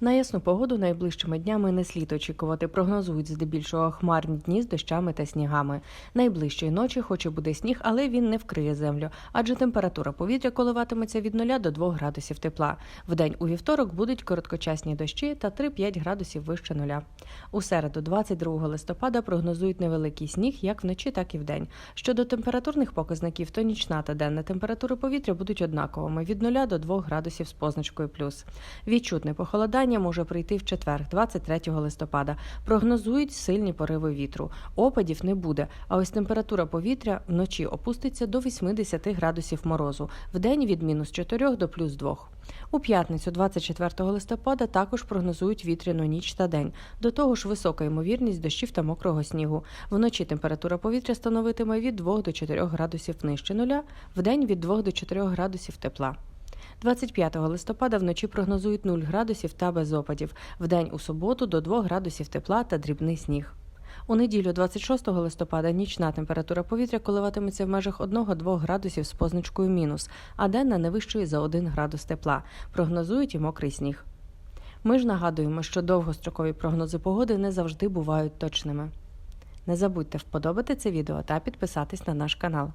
На ясну погоду найближчими днями не слід очікувати. Прогнозують здебільшого хмарні дні з дощами та снігами. Найближчої ночі, хоч і буде сніг, але він не вкриє землю, адже температура повітря коливатиметься від 0 до 2 градусів тепла. Вдень у вівторок будуть короткочасні дощі та 3-5 градусів вище нуля. У середу, 22 листопада, прогнозують невеликий сніг як вночі, так і вдень. Щодо температурних показників, то нічна та денна температури повітря будуть однаковими від 0 до 2 градусів з позначкою плюс. Відчутне похолодання може прийти в четвер, 23 листопада. Прогнозують сильні пориви вітру. Опадів не буде, а ось температура повітря вночі опуститься до 80 градусів морозу, вдень від мінус 4 до плюс 2. У п'ятницю, 24 листопада, також прогнозують вітряну ніч та день. До того ж, висока ймовірність дощів та мокрого снігу. Вночі температура повітря становитиме від 2 до 4 градусів нижче нуля, вдень від 2 до 4 градусів тепла. 25 листопада вночі прогнозують 0 градусів та без опадів. Вдень у суботу до 2 градусів тепла та дрібний сніг. У неділю, 26 листопада, нічна температура повітря коливатиметься в межах 1-2 градусів з позначкою мінус, а денна не вищою за 1 градус тепла. Прогнозують і мокрий сніг. Ми ж нагадуємо, що довгострокові прогнози погоди не завжди бувають точними. Не забудьте вподобати це відео та підписатись на наш канал.